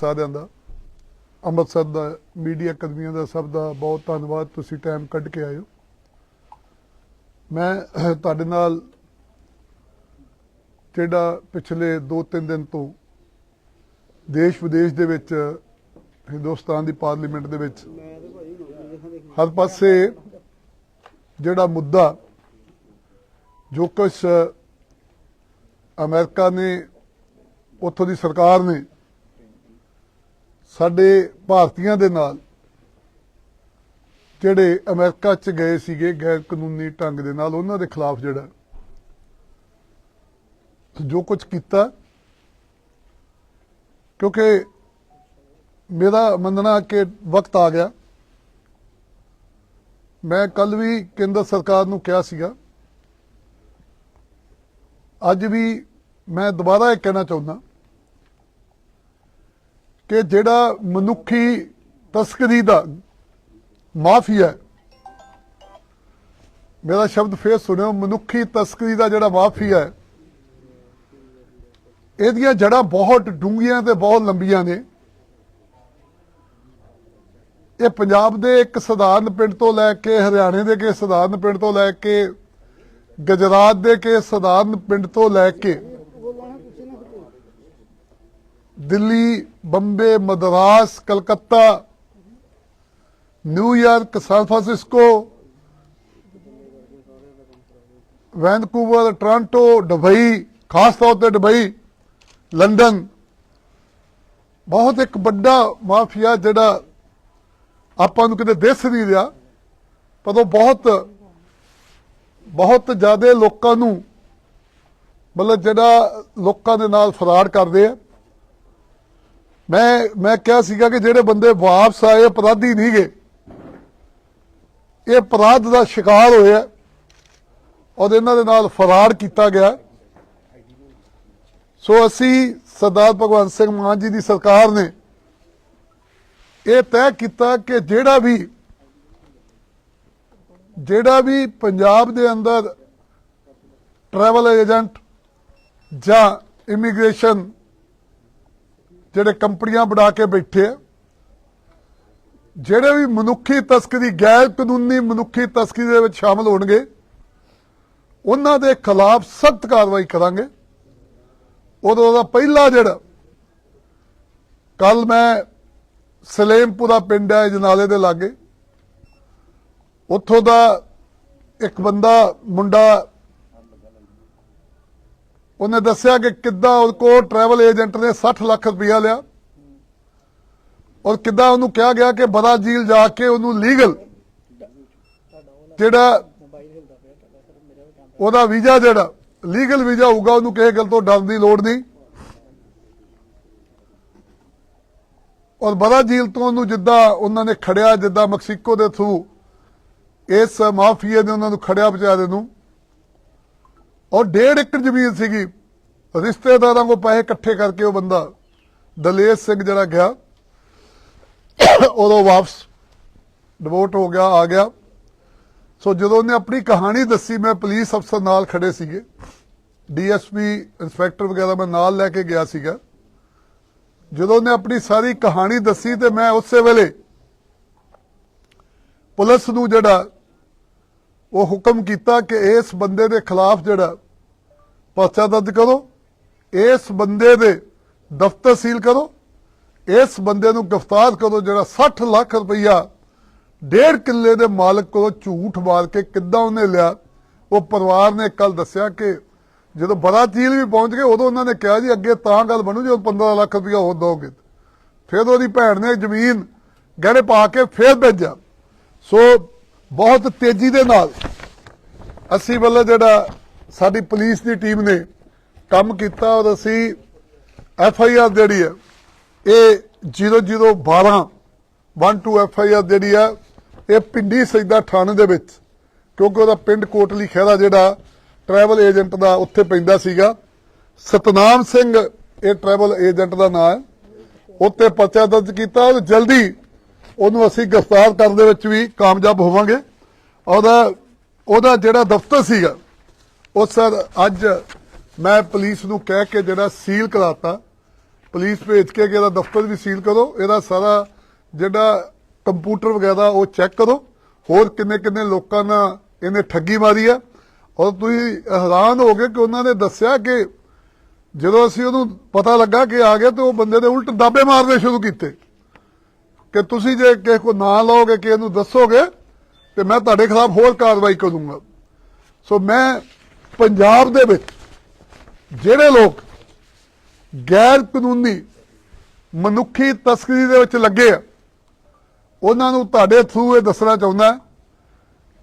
ਸਾਰਿਆਂ ਦਾ। ਅੰਮ੍ਰਿਤਸਰ ਦਾ, ਮੀਡੀਆ ਕਰਮੀਆਂ ਦਾ ਸਭ ਦਾ ਬਹੁਤ ਧੰਨਵਾਦ, ਤੁਸੀਂ ਟਾਈਮ ਕੱਢ ਕੇ ਆਇਓ ਮੈਂ ਤੁਹਾਡੇ ਨਾਲ ਜਿਹੜਾ ਪਿਛਲੇ 2-3 ਦਿਨ ਤੋਂ ਦੇਸ਼ ਵਿਦੇਸ਼ ਦੇ ਵਿੱਚ, ਹਿੰਦੁਸਤਾਨ ਦੀ ਪਾਰਲੀਮੈਂਟ ਦੇ ਵਿੱਚ ਹਰ ਪਾਸੇ ਜਿਹੜਾ ਮੁੱਦਾ ਜੋ ਕੁਛ ਅਮਰੀਕਾ ਨੇ, ਉੱਥੋਂ ਦੀ ਸਰਕਾਰ ਨੇ ਸਾਡੇ ਭਾਰਤੀਆਂ ਦੇ ਨਾਲ ਜਿਹੜੇ ਅਮਰੀਕਾ ਚ ਗਏ ਸੀਗੇ ਗੈਰ ਕਾਨੂੰਨੀ ਢੰਗ ਦੇ ਨਾਲ, ਉਹਨਾਂ ਦੇ ਖਿਲਾਫ ਜਿਹੜਾ ਜੋ ਕੁਝ ਕੀਤਾ, ਕਿਉਂਕਿ ਮੇਰਾ ਮੰਨਣਾ ਕਿ ਵਕਤ ਆ ਗਿਆ। ਮੈਂ ਕੱਲ ਵੀ ਕੇਂਦਰ ਸਰਕਾਰ ਨੂੰ ਕਿਹਾ ਸੀਗਾ। ਅੱਜ ਵੀ ਮੈਂ ਦੁਬਾਰਾ ਇਹ ਕਹਿਣਾ ਚਾਹੁੰਦਾ ਕਿ ਜਿਹੜਾ ਮਨੁੱਖੀ ਤਸਕਰੀ ਦਾ ਮਾਫੀਆ ਮੇਰਾ ਸ਼ਬਦ ਫੇਰ ਸੁਣਿਓ, ਮਨੁੱਖੀ ਤਸਕਰੀ ਦਾ ਜਿਹੜਾ ਮਾਫੀਆ ਹੈ, ਇਹਦੀਆਂ ਜੜਾਂ ਬਹੁਤ ਡੂੰਘੀਆਂ ਤੇ ਬਹੁਤ ਲੰਬੀਆਂ ਨੇ। ਇਹ ਪੰਜਾਬ ਦੇ ਇੱਕ ਸਧਾਰਨ ਪਿੰਡ ਤੋਂ ਲੈ ਕੇ ਹਰਿਆਣੇ ਦੇ ਕੇ ਸਧਾਰਨ ਪਿੰਡ ਤੋਂ ਲੈ ਕੇ ਗੁਜਰਾਤ ਦੇ ਕੇ ਸਧਾਰਨ ਪਿੰਡ ਤੋਂ ਲੈ ਕੇ Delhi, Bombay, Madras, Calcutta New York San Francisco, Vancouver, Toronto Dubai ਖਾਸ ਤੌਰ ਤੇ ਦੁਬਈ ਲੰਡਨ। ਬਹੁਤ ਇੱਕ ਵੱਡਾ ਮਾਫੀਆ ਜਿਹੜਾ ਆਪਾਂ ਨੂੰ ਕਿਤੇ ਦਿਸ ਨਹੀਂ ਰਿਹਾ, ਪਰ ਉਹ ਬਹੁਤ ਬਹੁਤ ਜ਼ਿਆਦਾ ਲੋਕਾਂ ਨੂੰ, ਮਤਲਬ ਜਿਹੜਾ ਲੋਕਾਂ ਦੇ ਨਾਲ ਫਰਾਡ ਕਰਦੇ ਆ। ਮੈਂ ਮੈਂ ਕਿਹਾ ਸੀਗਾ ਕਿ ਜਿਹੜੇ ਬੰਦੇ ਵਾਪਸ ਆਏ ਅਪਰਾਧੀ ਨਹੀਂ ਗਏ। ਇਹ ਅਪਰਾਧ ਦਾ ਸ਼ਿਕਾਰ ਹੋਇਆ ਔਰ ਇਹਨਾਂ ਦੇ ਨਾਲ ਫਰਾਡ ਕੀਤਾ ਗਿਆ। ਸੋ ਅਸੀਂ ਸਰਦਾਰ ਭਗਵੰਤ ਸਿੰਘ ਮਾਨ ਜੀ ਦੀ ਸਰਕਾਰ ਨੇ ਇਹ ਤੈਅ ਕੀਤਾ ਕਿ ਜਿਹੜਾ ਵੀ ਜਿਹੜਾ ਵੀ ਪੰਜਾਬ ਦੇ ਅੰਦਰ ਟਰੈਵਲ ਏਜੰਟ ਜਾਂ ਇਮੀਗ੍ਰੇਸ਼ਨ ਜਿਹੜੇ ਕੰਪਨੀਆਂ ਬਣਾ ਕੇ ਬੈਠੇ ਆ, ਜਿਹੜੇ ਵੀ ਮਨੁੱਖੀ ਤਸਕਰੀ ਗੈਰ ਕਾਨੂੰਨੀ ਮਨੁੱਖੀ ਤਸਕਰੀ ਦੇ ਵਿੱਚ ਸ਼ਾਮਲ ਹੋਣਗੇ, ਉਹਨਾਂ ਦੇ ਖਿਲਾਫ ਸਖਤ ਕਾਰਵਾਈ ਕਰਾਂਗੇ। ਉਦੋਂ ਦਾ ਪਹਿਲਾ ਜਿਹੜਾ ਕੱਲ ਮੈਂ ਸਲੇਮਪੁਰਾ ਪਿੰਡ ਹੈ, ਜਨਾਲੇ ਦੇ ਲਾਗੇ। ਉੱਥੋਂ ਦਾ ਇੱਕ ਬੰਦਾ, ਮੁੰਡਾ ਉਹਨੇ ਦੱਸਿਆ ਕਿ ਕਿੱਦਾਂ ਉਹ ਕੋਲ ਟਰੈਵਲ ਏਜੰਟ ਨੇ 60 ਲੱਖ ਰੁਪਇਆ ਲਿਆ। ਔਰ ਕਿੱਦਾਂ ਉਹਨੂੰ ਕਿਹਾ ਗਿਆ ਕਿ ਬਰਾਜ਼ੀਲ ਜਾ ਕੇ ਉਹਨੂੰ ਲੀਗਲ ਜਿਹੜਾ ਉਹਦਾ ਵੀਜ਼ਾ ਜਿਹੜਾ ਲੀਗਲ ਵੀਜ਼ਾ ਹੋਊਗਾ, ਉਹਨੂੰ ਕਿਸੇ ਗੱਲ ਤੋਂ ਡਰਨ ਦੀ ਲੋੜ ਨਹੀਂ। ਔਰ ਬਰਾਜ਼ੀਲ ਤੋਂ ਉਹਨੂੰ ਜਿੱਦਾਂ ਉਹਨਾਂ ਨੇ ਖੜਿਆ, ਜਿੱਦਾਂ ਮੈਕਸੀਕੋ ਦੇ ਥਰੂ ਇਸ ਮਾਫੀਆ ਨੇ ਉਹਨਾਂ ਨੂੰ ਖੜਿਆ ਵਿਚਾਰੇ ਨੂੰ। ਔਰ ਡੇਢ ਏਕੜ ਜ਼ਮੀਨ ਸੀਗੀ। ਰਿਸ਼ਤੇਦਾਰਾਂ ਕੋ ਪੈਸੇ ਇਕੱਠੇ ਕਰਕੇ ਉਹ ਬੰਦਾ ਦਲੇਸ਼ ਸਿੰਘ ਜਿਹੜਾ ਗਿਆ ਉਦੋਂ ਵਾਪਸ ਡਿਵੋਟ ਹੋ ਗਿਆ, ਆ ਗਿਆ। ਸੋ ਜਦੋਂ ਉਹਨੇ ਆਪਣੀ ਕਹਾਣੀ ਦੱਸੀ, ਮੈਂ ਪੁਲਿਸ ਅਫਸਰ ਨਾਲ ਖੜੇ ਸੀਗੇ। ਡੀਐਸਪੀ ਇੰਸਪੈਕਟਰ ਵਗੈਰਾ ਮੈਂ ਨਾਲ ਲੈ ਕੇ ਗਿਆ ਸੀਗਾ। ਜਦੋਂ ਉਹਨੇ ਆਪਣੀ ਸਾਰੀ ਕਹਾਣੀ ਦੱਸੀ ਤੇ ਮੈਂ ਉਸੇ ਵੇਲੇ ਪੁਲਿਸ ਨੂੰ ਜਿਹੜਾ ਉਹ ਹੁਕਮ ਕੀਤਾ ਕਿ ਇਸ ਬੰਦੇ ਦੇ ਖਿਲਾਫ ਜਿਹੜਾ ਪਰਚਾ ਦਰਜ ਕਰੋ, ਇਸ ਬੰਦੇ ਦੇ ਦਫ਼ਤਰ ਸੀਲ ਕਰੋ, ਇਸ ਬੰਦੇ ਨੂੰ ਗ੍ਰਿਫਤਾਰ ਕਰੋ ਜਿਹੜਾ 60 ਲੱਖ ਰੁਪਈਆ ਡੇਢ ਕਿੱਲੇ ਦੇ ਮਾਲਕ ਕੋਲੋਂ ਝੂਠ ਮਾਰ ਕੇ ਕਿੱਦਾਂ ਉਹਨੇ ਲਿਆ, ਉਹ ਪਰਿਵਾਰ ਨੇ ਕੱਲ ਦੱਸਿਆ ਕਿ ਜਦੋਂ ਬੜਾ ਚੀਲ ਵੀ ਪਹੁੰਚ ਗਏ, ਉਦੋਂ ਉਹਨਾਂ ਨੇ ਕਿਹਾ ਜੀ ਅੱਗੇ ਤਾਂ ਗੱਲ ਬਣੂ ਜਦੋਂ 15 ਲੱਖ ਰੁਪਈਆ ਹੋਰ ਦੋਗੇ ਫਿਰ ਉਹਦੀ ਭੈਣ ਨੇ ਜ਼ਮੀਨ ਗਹਿਣੇ ਪਾ ਕੇ ਫਿਰ ਭੇਜਿਆ। ਸੋ ਬਹੁਤ ਤੇਜ਼ੀ ਦੇ ਨਾਲ ਅਸੀਂ ਵੱਲੋਂ ਜਿਹੜਾ ਸਾਡੀ ਪੁਲਿਸ ਦੀ ਟੀਮ ਨੇ ਕੰਮ ਕੀਤਾ, ਔਰ ਅਸੀਂ ਐਫ ਆਈ ਆਰ ਜਿਹੜੀ ਹੈ, ਇਹ 0012 12 ਐਫ ਆਈ ਆਰ ਜਿਹੜੀ ਹੈ, ਇਹ ਪਿੰਡੀ ਸੈਦਾ ਥਾਣੇ ਦੇ ਵਿੱਚ, ਕਿਉਂਕਿ ਉਹਦਾ ਪਿੰਡ ਕੋਟਲੀ ਖਹਿਰਾ ਜਿਹੜਾ ਟਰੈਵਲ ਏਜੰਟ ਦਾ ਉੱਥੇ ਪੈਂਦਾ ਸੀਗਾ। ਸਤਨਾਮ ਸਿੰਘ, ਇਹ ਟਰੈਵਲ ਏਜੰਟ ਦਾ ਨਾਮ ਹੈ, ਉੱਤੇ ਪਰਚਾ ਦਰਜ ਕੀਤਾ, ਔਰ ਜਲਦੀ ਉਹਨੂੰ ਅਸੀਂ ਗ੍ਰਿਫਤਾਰ ਕਰਨ ਦੇ ਵਿੱਚ ਵੀ ਕਾਮਯਾਬ ਹੋਵਾਂਗੇ। ਉਹਦਾ ਉਹਦਾ ਜਿਹੜਾ ਦਫ਼ਤਰ ਸੀਗਾ, ਉਹ ਸਰ ਅੱਜ ਮੈਂ ਪੁਲਿਸ ਨੂੰ ਕਹਿ ਕੇ ਜਿਹੜਾ ਸੀਲ ਕਰਾਤਾ। ਪੁਲਿਸ ਭੇਜ ਕੇ ਕਿ ਇਹਦਾ ਦਫ਼ਤਰ ਵੀ ਸੀਲ ਕਰੋ, ਇਹਦਾ ਸਾਰਾ ਜਿਹੜਾ ਕੰਪਿਊਟਰ ਵਗੈਰਾ ਉਹ ਚੈੱਕ ਕਰੋ। ਹੋਰ ਕਿੰਨੇ ਕਿੰਨੇ ਲੋਕਾਂ ਨਾਲ ਇਹਨੇ ਠੱਗੀ ਮਾਰੀ ਆ। ਔਰ ਤੁਸੀਂ ਹੈਰਾਨ ਹੋ ਗਏ ਕਿ ਉਹਨਾਂ ਨੇ ਦੱਸਿਆ ਕਿ ਜਦੋਂ ਅਸੀਂ ਉਹਨੂੰ ਪਤਾ ਲੱਗਾ ਕਿ ਆ ਗਿਆ ਤੇ ਉਹ ਬੰਦੇ ਦੇ ਉਲਟ ਦਾਬੇ ਮਾਰਨੇ ਸ਼ੁਰੂ ਕੀਤੇ। ਕਿ ਤੁਸੀਂ ਜੇ ਕਿਸੇ ਕੋ ਨਾਂ ਲਓਗੇ ਕਿ ਇਹਨੂੰ ਦੱਸੋਗੇ, ਤੇ ਮੈਂ ਤੁਹਾਡੇ ਖਿਲਾਫ ਹੋਰ ਕਾਰਵਾਈ ਕਰੂੰਗਾ। ਸੋ ਮੈਂ ਪੰਜਾਬ ਦੇ ਵਿੱਚ ਜਿਹੜੇ ਲੋਕ ਗੈਰ ਕਾਨੂੰਨੀ ਮਨੁੱਖੀ ਤਸਕਰੀ ਦੇ ਵਿੱਚ ਲੱਗੇ ਆ, ਉਹਨਾਂ ਨੂੰ ਤੁਹਾਡੇ ਥਰੂ ਇਹ ਦੱਸਣਾ ਚਾਹੁੰਦਾ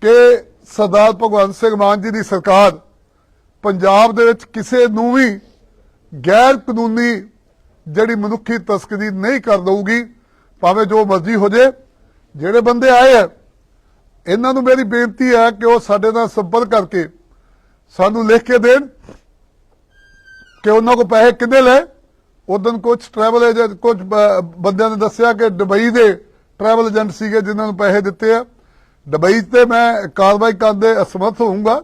ਕਿ ਸਰਦਾਰ ਭਗਵੰਤ ਸਿੰਘ ਮਾਨ ਜੀ ਦੀ ਸਰਕਾਰ ਪੰਜਾਬ ਦੇ ਵਿੱਚ ਕਿਸੇ ਨੂੰ ਵੀ ਗੈਰ ਕਾਨੂੰਨੀ ਜਿਹੜੀ ਮਨੁੱਖੀ ਤਸਕਰੀ ਨਹੀਂ ਕਰ ਦਊਗੀ। ਭਾਵੇਂ ਜੋ ਮਰਜ਼ੀ ਹੋ ਜੇ, ਜਿਹੜੇ ਬੰਦੇ ਆਏ ਆ, ਇਹਨਾਂ ਨੂੰ ਮੇਰੀ ਬੇਨਤੀ ਹੈ ਕਿ ਉਹ ਸਾਡੇ ਨਾਲ ਸੰਪਰਕ ਕਰਕੇ ਸਾਨੂੰ ਲਿਖ ਕੇ ਦੇਣ ਕਿ ਉਹਨਾਂ ਕੋ ਪੈਸੇ ਕਿੰਨੇ ਲਏ। ਉਦੋਂ ਕੁਝ ਟਰੈਵਲ ਏਜੰਟ ਕੁਝ ਬੰਦਿਆਂ ਨੇ ਦੱਸਿਆ ਕਿ ਦੁਬਈ ਦੇ ਟਰੈਵਲ ਏਜੰਟ ਸੀਗੇ ਜਿਨ੍ਹਾਂ ਨੂੰ ਪੈਸੇ ਦਿੱਤੇ ਆ। ਦੁਬਈ ਤੇ ਮੈਂ ਕਾਰਵਾਈ ਕਰਨ ਦੇ ਅਸਮਰਥ ਹੋਊਂਗਾ।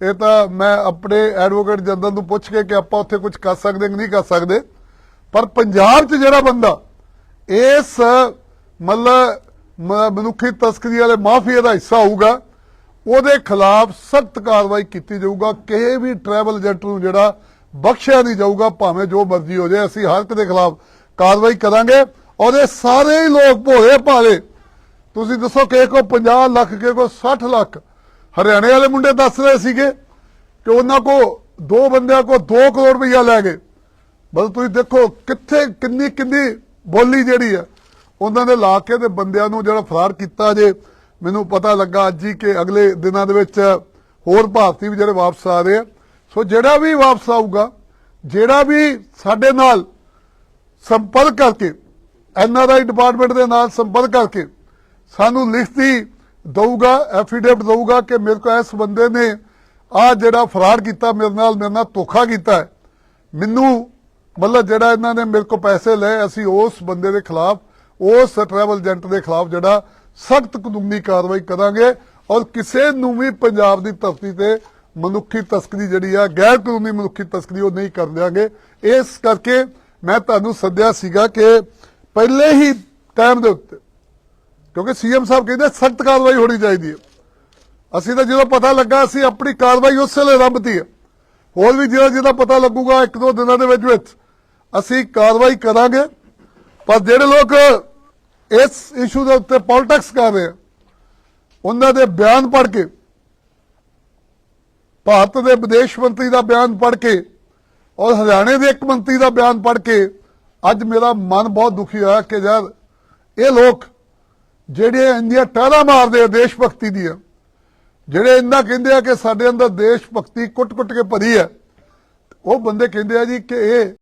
ਇਹ ਤਾਂ ਮੈਂ ਆਪਣੇ ਐਡਵੋਕੇਟ ਜਨਰਲ ਨੂੰ ਪੁੱਛ ਕੇ ਕਿ ਆਪਾਂ ਉੱਥੇ ਕੁਝ ਕਰ ਸਕਦੇ ਕਿ ਨਹੀਂ ਕਰ ਸਕਦੇ। ਪਰ ਪੰਜਾਬ 'ਚ ਜਿਹੜਾ ਬੰਦਾ ਇਸ ਮਤਲਬ ਮ- ਮਨੁੱਖੀ ਤਸਕਰੀ ਵਾਲੇ ਮਾਫੀਆ ਦਾ ਹਿੱਸਾ ਹੋਊਗਾ। ਉਹਦੇ ਖਿਲਾਫ ਸਖਤ ਕਾਰਵਾਈ ਕੀਤੀ ਜਾਊਗਾ। ਕਿਸੇ ਵੀ ਟਰੈਵਲ ਏਜੰਟ ਨੂੰ ਜਿਹੜਾ ਬਖਸ਼ਿਆ ਨਹੀਂ ਜਾਊਗਾ, ਭਾਵੇਂ ਜੋ ਮਰਜ਼ੀ ਹੋ ਜਾਏ, ਅਸੀਂ ਹਰ ਇੱਕ ਦੇ ਖਿਲਾਫ ਕਾਰਵਾਈ ਕਰਾਂਗੇ। ਔਰ ਇਹ ਸਾਰੇ ਹੀ ਲੋਕ ਭੋਲੇ ਭਾਲੇ, ਤੁਸੀਂ ਦੱਸੋ ਕਿ ਕੋ 50 ਲੱਖ ਕੇ ਕੋ 60 ਲੱਖ ਹਰਿਆਣੇ ਵਾਲੇ ਮੁੰਡੇ ਦੱਸ ਰਹੇ ਸੀਗੇ ਕਿ ਉਹਨਾਂ ਕੋ ਦੋ ਬੰਦਿਆਂ ਕੋ 2 ਕਰੋੜ ਰੁਪਈਆ ਲੈ ਗਏ। ਬਸ ਤੁਸੀਂ ਦੇਖੋ ਕਿੱਥੇ, ਕਿੰਨੀ ਕਿੰਨੀ ਬੋਲੀ ਜਿਹੜੀ ਆ, ਉਹਨਾਂ ਦੇ ਲਾ ਕੇ ਤੇ ਬੰਦਿਆਂ ਨੂੰ ਜਿਹੜਾ ਫਰਾਰ ਕੀਤਾ ਜੇ, ਮੈਨੂੰ ਪਤਾ ਲੱਗਾ ਅੱਜ ਹੀ ਕਿ ਅਗਲੇ ਦਿਨਾਂ ਦੇ ਵਿੱਚ ਹੋਰ ਭਾਰਤੀ ਵੀ ਜਿਹੜੇ ਵਾਪਸ ਆ ਰਹੇ ਆ। ਸੋ ਜਿਹੜਾ ਵੀ ਵਾਪਸ ਆਊਗਾ, ਜਿਹੜਾ ਵੀ ਸਾਡੇ ਨਾਲ ਸੰਪਰਕ ਕਰਕੇ ਐਨਆਰਆਈ ਡਿਪਾਰਟਮੈਂਟ ਦੇ ਨਾਲ ਸੰਪਰਕ ਕਰਕੇ ਸਾਨੂੰ ਲਿਖਤੀ ਦਊਗਾ, ਐਫੀਡੇਵਿਟ ਦਊਗਾ ਕਿ ਮੇਰੇ ਕੋਲ ਇਸ ਬੰਦੇ ਨੇ ਆ ਜਿਹੜਾ ਫਰਾਡ ਕੀਤਾ, ਮੇਰੇ ਨਾਲ ਮੇਰੇ ਨਾਲ ਧੋਖਾ ਕੀਤਾ ਮੈਨੂੰ ਮਤਲਬ ਜਿਹੜਾ ਇਹਨਾਂ ਨੇ ਮੇਰੇ ਕੋਲ ਪੈਸੇ ਲਏ, ਅਸੀਂ ਉਸ ਬੰਦੇ ਦੇ ਖਿਲਾਫ, ਉਸ ਟਰੈਵਲ ਏਜੰਟ ਦੇ ਖਿਲਾਫ ਜਿਹੜਾ ਸਖਤ ਕਾਨੂੰਨੀ ਕਾਰਵਾਈ ਕਰਾਂਗੇ ਔਰ ਕਿਸੇ ਨੂੰ ਵੀ ਪੰਜਾਬ ਦੀ ਧਰਤੀ ਤੇ ਮਨੁੱਖੀ ਤਸਕਰੀ ਜਿਹੜੀ ਆ, ਗੈਰ ਕਾਨੂੰਨੀ ਮਨੁੱਖੀ ਤਸਕਰੀ ਉਹ ਨਹੀਂ ਕਰ ਦਿਆਂਗੇ। ਇਸ ਕਰਕੇ ਮੈਂ ਤੁਹਾਨੂੰ ਸੱਦਿਆ ਸੀਗਾ ਕਿ ਪਹਿਲੇ ਹੀ ਟਾਈਮ ਦੇ ਉੱਤੇ, ਕਿਉਂਕਿ ਸੀਐਮ ਸਾਹਿਬ ਕਹਿੰਦੇ ਸਖਤ ਕਾਰਵਾਈ ਹੋਣੀ ਚਾਹੀਦੀ ਹੈ। ਅਸੀਂ ਤਾਂ ਜਦੋਂ ਪਤਾ ਲੱਗਾ, ਅਸੀਂ ਆਪਣੀ ਕਾਰਵਾਈ ਉਸ ਵੇਲੇ ਰੱਬਤੀ ਹੈ। ਹੋਰ ਵੀ ਜਿਹੜਾ ਜਿਹਦਾ ਪਤਾ ਲੱਗੂਗਾ ਇੱਕ ਦੋ ਦਿਨਾਂ ਦੇ ਵਿੱਚ ਵਿੱਚ। ਅਸੀਂ ਕਾਰਵਾਈ ਕਰਾਂਗੇ, ਪਰ ਜਿਹੜੇ ਲੋਕ ਇਸ ਇਸ਼ੂ ਦੇ ਉੱਤੇ ਪੋਲਿਟਿਕਸ ਕਰ ਰਹੇ ਆ, ਉਹਨਾਂ ਦੇ ਬਿਆਨ ਪੜ੍ਹ ਕੇ, ਭਾਰਤ ਦੇ ਵਿਦੇਸ਼ ਮੰਤਰੀ ਦਾ ਬਿਆਨ ਪੜ੍ਹ ਕੇ ਔਰ ਹਰਿਆਣੇ ਦੇ ਇੱਕ ਮੰਤਰੀ ਦਾ ਬਿਆਨ ਪੜ੍ਹ ਕੇ ਅੱਜ ਮੇਰਾ ਮਨ ਬਹੁਤ ਦੁਖੀ ਹੋਇਆ ਕਿ ਯਾਰ ਇਹ ਲੋਕ ਜਿਹੜੇ ਇੰਡੀਆ ਟਾਰਾ ਮਾਰਦੇ ਆ ਦੇਸ਼ ਭਗਤੀ ਦੀਆਂ, ਜਿਹੜੇ ਇੰਨਾ ਕਹਿੰਦੇ ਆ ਕਿ ਸਾਡੇ ਅੰਦਰ ਦੇਸ਼ ਭਗਤੀ ਕੁੱਟ-ਕੁੱਟ ਕੇ ਭਰੀ ਹੈ, ਉਹ ਬੰਦੇ ਕਹਿੰਦੇ ਆ ਜੀ ਕਿ ਇਹ